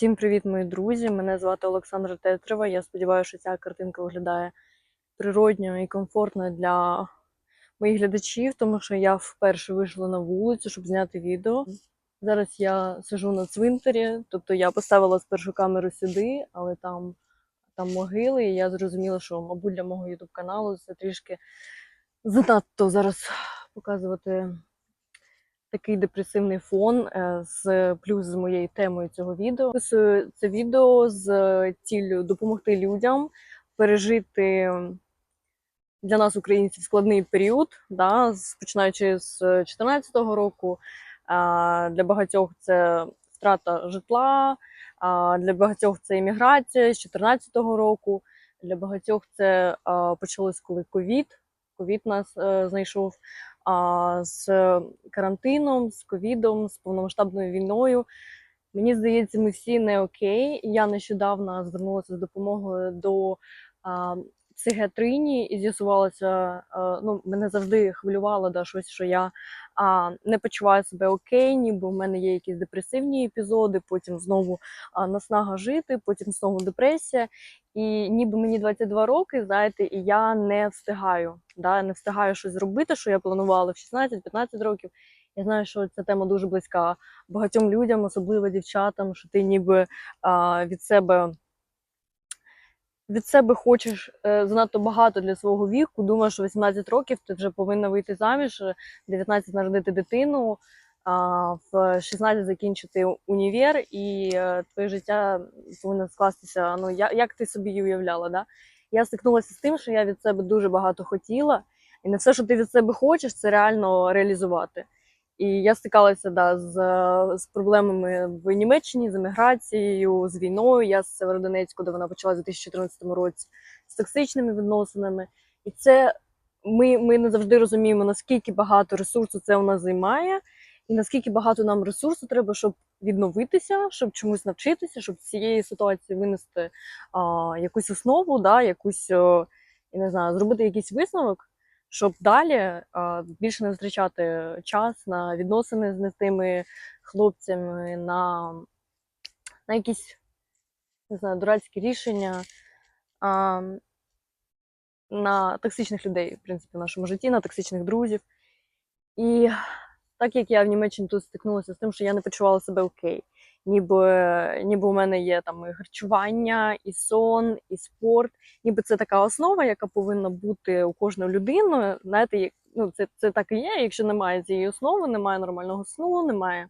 Всім привіт, мої друзі! Мене звати Олександра Тетрова. Я сподіваюся, що ця картинка виглядає природньо і комфортно для моїх глядачів, тому що я вперше вийшла на вулицю, щоб зняти відео. Зараз я сижу на цвинтарі, тобто я поставила спершу камеру сюди, але там, там могили, і я зрозуміла, що, мабуть, для мого ютуб каналу це трішки занадто зараз показувати такий депресивний фон е, з плюс з моєю темою цього відео. Записую це відео з ціллю допомогти людям пережити для нас, українців, складний період, да, починаючи з 2014 року. Для багатьох це втрата житла, для багатьох це імміграція з 2014 року. Для багатьох це почалось коли ковід. Ковід нас е, знайшов а, з карантином, з ковідом, з повномасштабною війною. Мені здається, ми всі не окей. Я нещодавно звернулася з допомогою до а, психіатрині і з'ясувалося, ну, мене завжди хвилювало да, щось, що я а, не почуваю себе окей, ніби в мене є якісь депресивні епізоди, потім знову а, наснага жити, потім знову депресія. І ніби мені 22 роки, знаєте, і я не встигаю. Да, не встигаю щось зробити, що я планувала в 16-15 років. Я знаю, що ця тема дуже близька багатьом людям, особливо дівчатам, що ти ніби а, від себе від себе хочеш е, занадто багато для свого віку. Думаєш, що 18 років ти вже повинна вийти заміж, е, 19 народити дитину, а в 16 закінчити універ, і е, твоє життя повинно скластися. Ну як ти собі уявляла? Да? Я стикнулася з тим, що я від себе дуже багато хотіла, і не все, що ти від себе хочеш, це реально реалізувати. І я стикалася да, з, з проблемами в Німеччині, з еміграцією, з війною. Я з Северодонецьку, де вона почалася у 2014 році, з токсичними відносинами. І це ми, ми не завжди розуміємо, наскільки багато ресурсу це у нас займає, і наскільки багато нам ресурсу треба, щоб відновитися, щоб чомусь навчитися, щоб з цієї ситуації винести а, якусь основу, да, якусь, я не знаю, зробити якийсь висновок щоб далі більше не втрачати час на відносини з не тими хлопцями, на, на якісь не знаю, дурацькі рішення, на токсичних людей, в принципі, в нашому житті, на токсичних друзів. І так як я в Німеччині тут стикнулася з тим, що я не почувала себе окей. Ніби, ніби у мене є там і харчування, і сон, і спорт. Ніби це така основа, яка повинна бути у кожної людини. Знаєте, ну, це, це так і є. Якщо немає цієї основи, немає нормального сну, немає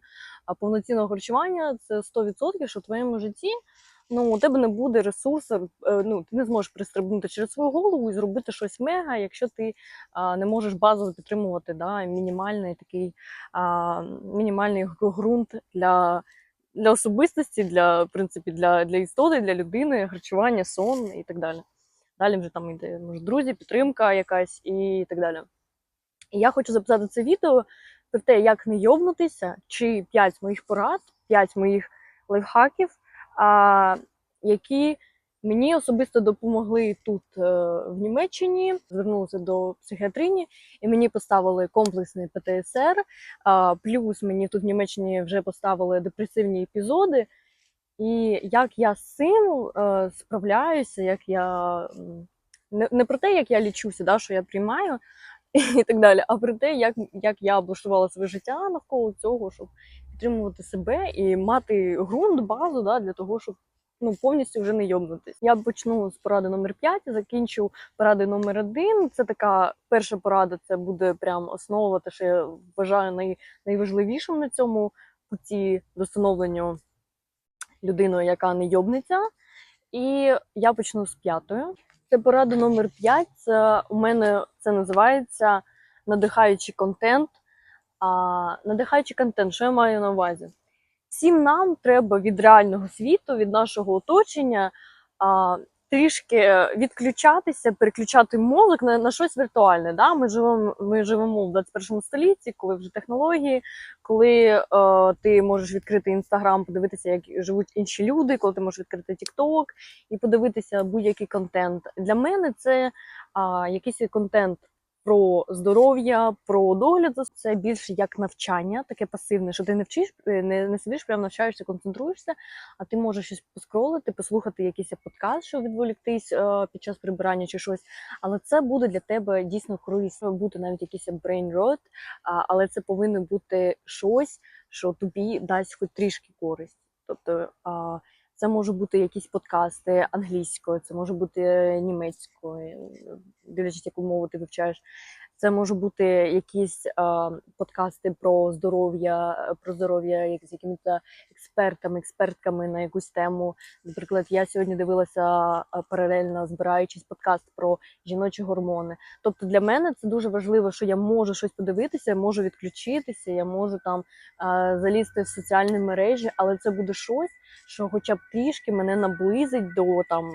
повноцінного харчування, це 100%, що в твоєму житті ну, у тебе не буде ресурсу, е, ну, ти не зможеш пристрибнути через свою голову і зробити щось мега, якщо ти а, не можеш базово підтримувати да, мінімальний такий а, мінімальний ґрунт для, для особистості, для, в принципі, для, для істоти, для людини, харчування, сон і так далі. Далі вже там йде може, друзі, підтримка якась і так далі. І я хочу записати це відео про те, як не йобнутися, чи 5 моїх порад, 5 моїх лайфхаків, а, які мені особисто допомогли тут е, в Німеччині. Звернулася до психіатрині, і мені поставили комплексний ПТСР. Плюс мені тут в Німеччині вже поставили депресивні епізоди. І як я з цим е, справляюся, як я не про те, як я лічуся, да, що я приймаю і так далі, а про те, як, як я облаштувала своє життя навколо цього, щоб підтримувати себе і мати ґрунт, базу да, для того, щоб ну, повністю вже не йобнутись. Я почну з поради номер 5, закінчу поради номер 1. Це така перша порада, це буде прям основа, те, що я вважаю най, найважливішим на цьому путі до становлення людиною, яка не йобнеться. І я почну з п'ятою. Це порада номер 5. Це у мене це називається надихаючий контент. А, надихаючий контент, що я маю на увазі? Всім нам треба від реального світу, від нашого оточення а, трішки відключатися, переключати мозок на, на щось віртуальне. Да? Ми живемо, ми живемо в 21 столітті, коли вже технології, коли е, ти можеш відкрити інстаграм, подивитися, як живуть інші люди, коли ти можеш відкрити TikTok і подивитися будь-який контент. Для мене це а, якийсь контент про здоров'я, про догляд за це більше як навчання, таке пасивне, що ти не вчиш, е, не, не сидиш, прямо навчаєшся, концентруєшся, а ти можеш щось поскролити, послухати якийсь подкаст, щоб відволіктись е, під час прибирання чи щось. Але це буде для тебе дійсно корисно, бути навіть якийсь brain rot, але це повинно бути щось, що тобі дасть хоч трішки користь. Тобто а, це можуть бути якісь подкасти англійською, це може бути німецькою, дивлячись, яку мову ти вивчаєш. Це може бути якісь подкасти про здоров'я, про здоров'я як з якимись експертами, експертками на якусь тему. Наприклад, я сьогодні дивилася паралельно збираючись подкаст про жіночі гормони. Тобто для мене це дуже важливо, що я можу щось подивитися, можу відключитися, я можу там залізти в соціальні мережі, але це буде щось, що хоча б трішки мене наблизить до там.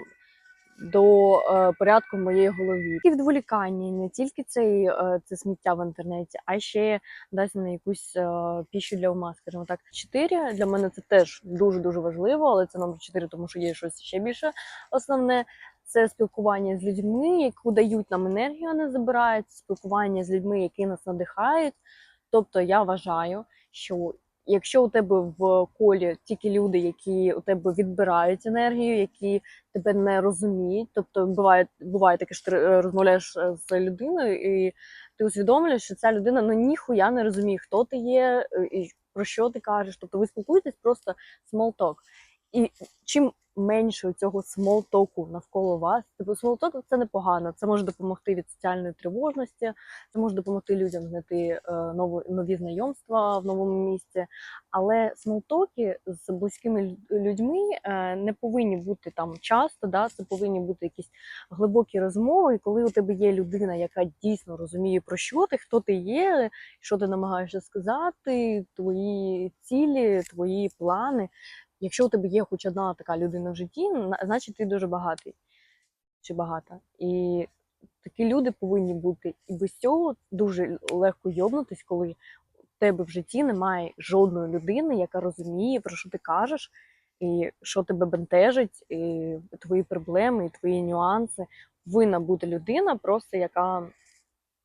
До е, порядку в моєї голові. І відволікання, не тільки цей, е, це сміття в інтернеті, а ще дасть мені якусь е, піщу для ума, скажімо так. Чотири для мене це теж дуже дуже важливо, але це номер чотири, тому що є щось ще більше основне. Це спілкування з людьми, які дають нам енергію, а не забирають, спілкування з людьми, які нас надихають. Тобто я вважаю, що якщо у тебе в колі тільки люди, які у тебе відбирають енергію, які тебе не розуміють, тобто буває, буває таке, що ти е, розмовляєш е, з людиною, і ти усвідомлюєш, що ця людина ну ніхуя не розуміє, хто ти є е, і про що ти кажеш. Тобто ви спілкуєтесь просто small talk. І чим менше цього смолтоку навколо вас, типу смолток це непогано. Це може допомогти від соціальної тривожності, це може допомогти людям знайти е, нову нові знайомства в новому місці. Але смолтоки з близькими лю- людьми е, не повинні бути там часто. Да? Це повинні бути якісь глибокі розмови. І коли у тебе є людина, яка дійсно розуміє про що ти, хто ти є, що ти намагаєшся сказати, твої цілі, твої плани. Якщо у тебе є хоч одна така людина в житті, значить ти дуже багатий чи багата. І такі люди повинні бути. І без цього дуже легко йобнутись, коли в тебе в житті немає жодної людини, яка розуміє, про що ти кажеш, і що тебе бентежить, і твої проблеми, і твої нюанси. Повинна бути людина, просто яка,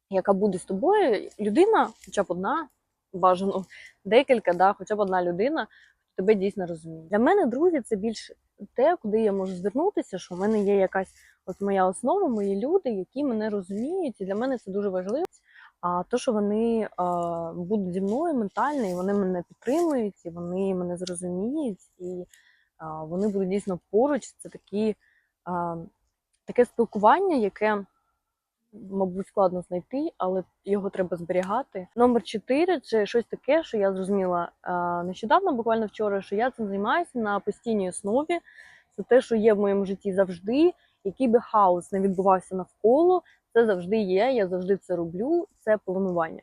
яка буде з тобою. Людина, хоча б одна, бажано декілька, да, хоча б одна людина, тебе дійсно розуміє. Для мене друзі це більш те, куди я можу звернутися, що в мене є якась от моя основа, мої люди, які мене розуміють, і для мене це дуже важливо. А то, що вони а, будуть зі мною ментально, і вони мене підтримують, і вони мене зрозуміють, і а, вони будуть дійсно поруч. Це такі, а, таке спілкування, яке мабуть, складно знайти, але його треба зберігати. Номер 4 це щось таке, що я зрозуміла нещодавно, буквально вчора, що я цим займаюся на постійній основі. Це те, що є в моєму житті завжди. Який би хаос не відбувався навколо, це завжди є. Я завжди це роблю. Це планування.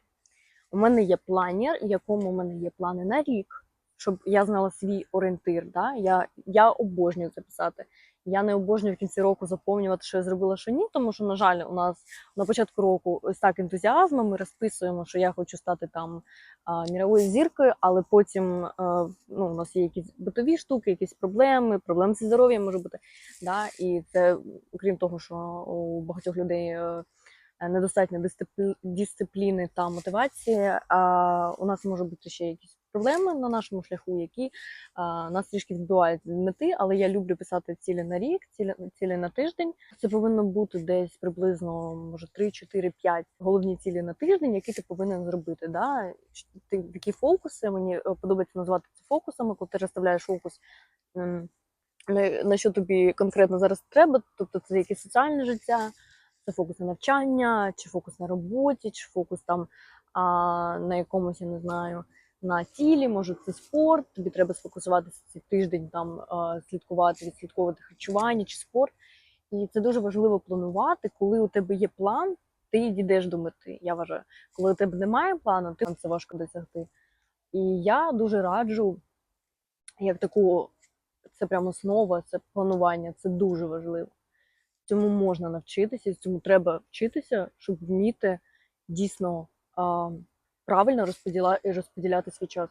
У мене є планер, в якому у мене є плани на рік, щоб я знала свій орієнтир. Да? Я, я обожнюю це писати. Я не обожнюю в кінці року заповнювати, що я зробила, що ні, тому що, на жаль, у нас на початку року ось так ентузіазмом ми розписуємо, що я хочу стати там міровою зіркою, але потім а, ну, у нас є якісь битові штуки, якісь проблеми, проблеми зі здоров'ям може бути. Да? І це, крім того, що у багатьох людей. е, Недостатньо дисципліни та мотивації. А у нас може бути ще якісь проблеми на нашому шляху, які а, нас трішки відбивають від мети, але я люблю писати цілі на рік, цілі, цілі на тиждень. Це повинно бути десь приблизно може 3, 4, 5 головні цілі на тиждень, які ти повинен зробити. Да? Ти такі фокуси. Мені е, подобається називати це фокусами, коли ти розставляєш фокус. На, на що тобі конкретно зараз треба, тобто це якесь соціальне життя, це фокус на навчання, чи фокус на роботі, чи фокус там а, на якомусь, я не знаю, на тілі, може це спорт, тобі треба сфокусуватися цей тиждень, там слідкувати, відслідковувати харчування чи спорт. І це дуже важливо планувати, коли у тебе є план, ти дійдеш до мети. Я вважаю, коли у тебе немає плану, ти це важко досягти. І я дуже раджу, як таку, це прямо основа, це планування, це дуже важливо. Цьому можна навчитися, цьому треба вчитися, щоб вміти дійсно правильно розподіля... розподіляти свій час.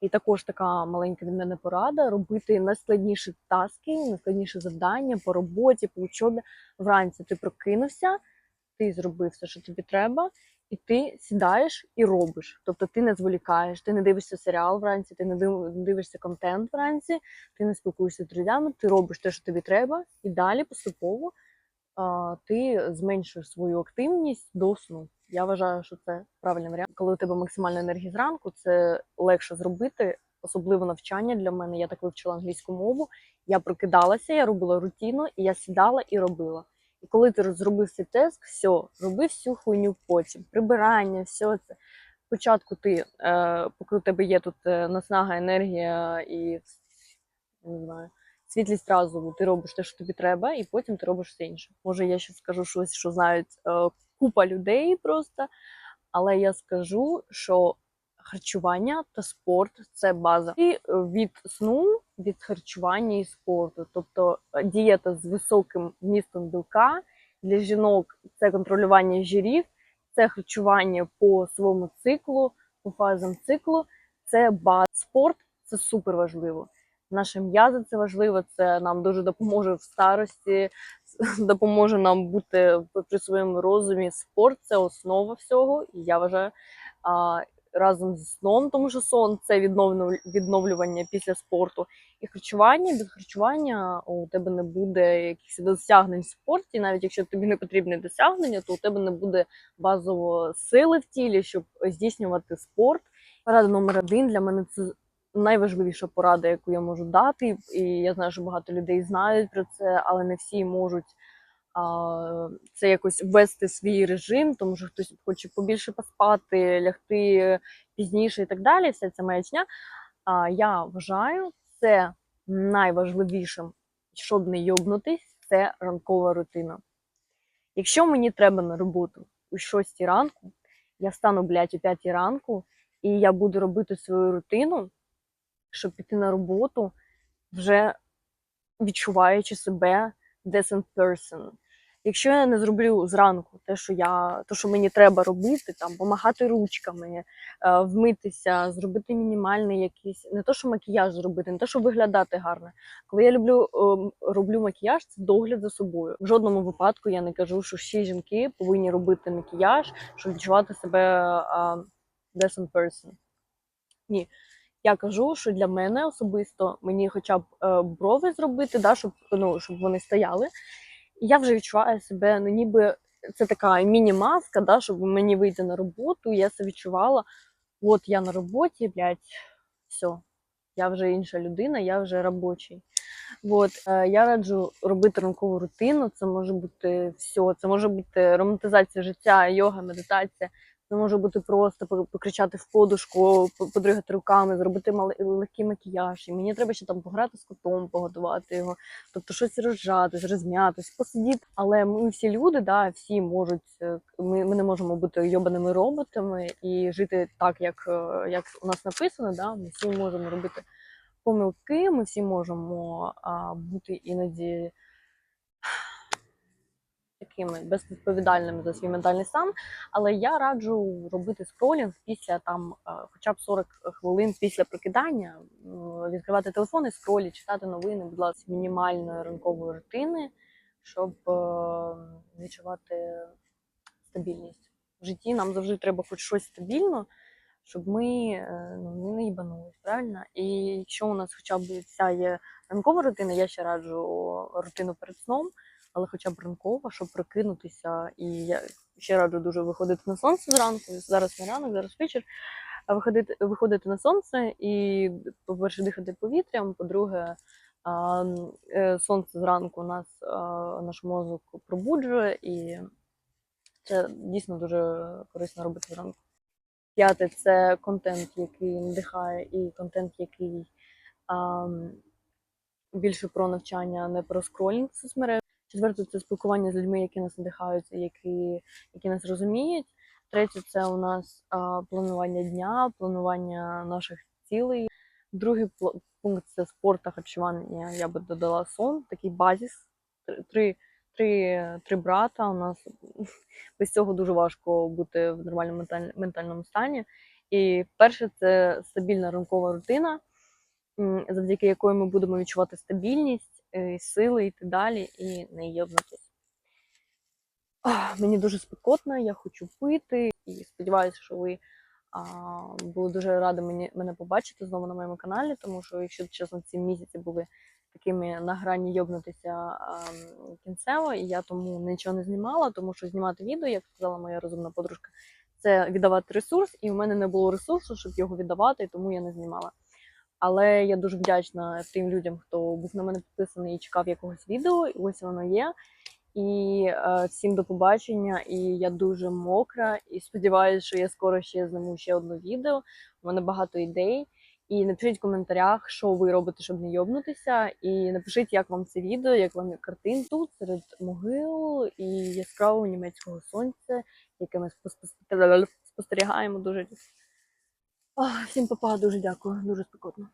І також така маленька від мене порада робити найскладніші таски, найскладніші завдання по роботі, по учобі. Вранці ти прокинувся, ти зробив все, що тобі треба, і ти сідаєш і робиш. Тобто ти не зволікаєш, ти не дивишся серіал вранці, ти не дивишся контент вранці, ти не спілкуєшся з друзями, ти робиш те, що тобі треба, і далі поступово а, ти зменшуєш свою активність до сну. Я вважаю, що це правильний варіант. Коли у тебе максимальна енергія зранку, це легше зробити, особливо навчання для мене. Я так вивчила англійську мову. Я прокидалася, я робила рутину, і я сідала і робила. І коли ти зробив цей тест, все, роби всю хуйню потім. Прибирання, все це. Спочатку ти, е, поки у тебе є тут е, наснага, енергія і не знаю, світлість разуму, ти робиш те, що тобі треба, і потім ти робиш все інше. Може, я ще скажу щось, що знають е, купа людей просто, але я скажу, що харчування та спорт це база. І від сну, від харчування і спорту. Тобто е, дієта з високим вмістом білка для жінок це контролювання жирів, це харчування по своєму циклу, по фазам циклу, це база. Спорт це супер важливо. Наші м'язи це важливо, це нам дуже допоможе в старості, допоможе нам бути при своєму розумі. Спорт це основа всього, і я вважаю а, разом зі сном, тому що сон це відновлю- відновлювання після спорту. І харчування без харчування у тебе не буде якихось досягнень в спорті. Навіть якщо тобі не потрібні досягнення, то у тебе не буде базово сили в тілі, щоб здійснювати спорт. Порада номер один для мене це найважливіша порада, яку я можу дати. І я знаю, що багато людей знають про це, але не всі можуть а, це якось ввести свій режим, тому що хтось хоче побільше поспати, лягти пізніше і так далі. Вся ця маячня. А я вважаю, це найважливішим, щоб не йобнутись, це ранкова рутина. Якщо мені треба на роботу о 6 ранку, я встану, блядь, о 5 ранку, і я буду робити свою рутину, щоб піти на роботу, вже відчуваючи себе decent person. Якщо я не зроблю зранку те, що я, то, що мені треба робити, там помахати ручками, е, вмитися, зробити мінімальний якийсь, не то, що макіяж зробити, не то, що виглядати гарно. Коли я люблю ем, роблю макіяж, це догляд за собою. В жодному випадку я не кажу, що всі жінки повинні робити макіяж, щоб відчувати себе а, decent person. Ні. Я кажу, що для мене особисто мені хоча б е, брови зробити, да, щоб, ну, щоб вони стояли. І я вже відчуваю себе, ну ніби це така міні-маска, да, щоб мені вийти на роботу. Я це відчувала. От я на роботі, блядь, все. Я вже інша людина, я вже робочий. От, е, я раджу робити ранкову рутину. Це може бути все. Це може бути романтизація життя, йога, медитація. Це може бути просто покричати в подушку, по- подригати руками, зробити мали- легкий макіяж. І мені треба ще там пограти з котом, погодувати його, тобто щось розжатись, розм'ятись, посидіти. Але ми всі люди, да, всі можуть. е, Ми, ми не можемо бути йобаними роботами і жити так, як, е, як у нас написано. Да? Ми всі можемо робити помилки, ми всі можемо а, бути іноді такими безвідповідальними за свій ментальний стан. Але я раджу робити скролінг після там е, хоча б 40 хвилин після прокидання, відкривати телефон і скролі, читати новини, будь ласка, мінімальної ранкової рутини, щоб е, відчувати стабільність. В житті нам завжди треба хоч щось стабільно, щоб ми е, ну, не їбанулись, правильно? І якщо у нас хоча б ця є ранкова рутина, я ще раджу рутину перед сном, але хоча б ранкова, щоб прокинутися. І я ще раджу дуже виходити на сонце зранку. Зараз не ранок, зараз вечір. А виходити, виходити на сонце і, по-перше, дихати повітрям, по-друге, е, сонце зранку нас, наш мозок пробуджує, і це дійсно дуже корисно робити зранку. П'яте це контент, який надихає, і контент, який а, більше про навчання, не про скролінг соцмереж. Четверте це спілкування з людьми, які нас надихають, які, які нас розуміють. Третє це у нас а, планування дня, планування наших цілей. Другий пункт це спорт та харчування. Я би додала сон, такий базіс. Три, три, три, брата. У нас без цього дуже важко бути в нормальному менталь- ментальному стані. І перше це стабільна ранкова рутина, завдяки якої ми будемо відчувати стабільність, сили йти далі і не єбнутись. Ах, Мені дуже спекотно, я хочу пити і сподіваюся, що ви а, були дуже раді мені, мене побачити знову на моєму каналі, тому що, якщо чесно, ці місяці були такими на грані йобнутися кінцево, і я тому нічого не знімала, тому що знімати відео, як сказала моя розумна подружка, це віддавати ресурс, і в мене не було ресурсу, щоб його віддавати, і тому я не знімала. Але я дуже вдячна тим людям, хто був на мене підписаний і чекав якогось відео, і ось воно є. І е, всім до побачення. І я дуже мокра. І сподіваюся, що я скоро ще зніму ще одне відео. У мене багато ідей. І напишіть в коментарях, що ви робите, щоб не йобнутися. І напишіть, як вам це відео, як вам картин тут серед могил і яскравого німецького сонця, яке ми спос- спостерігаємо дуже. Всім папа, дуже дякую, дуже спекотно.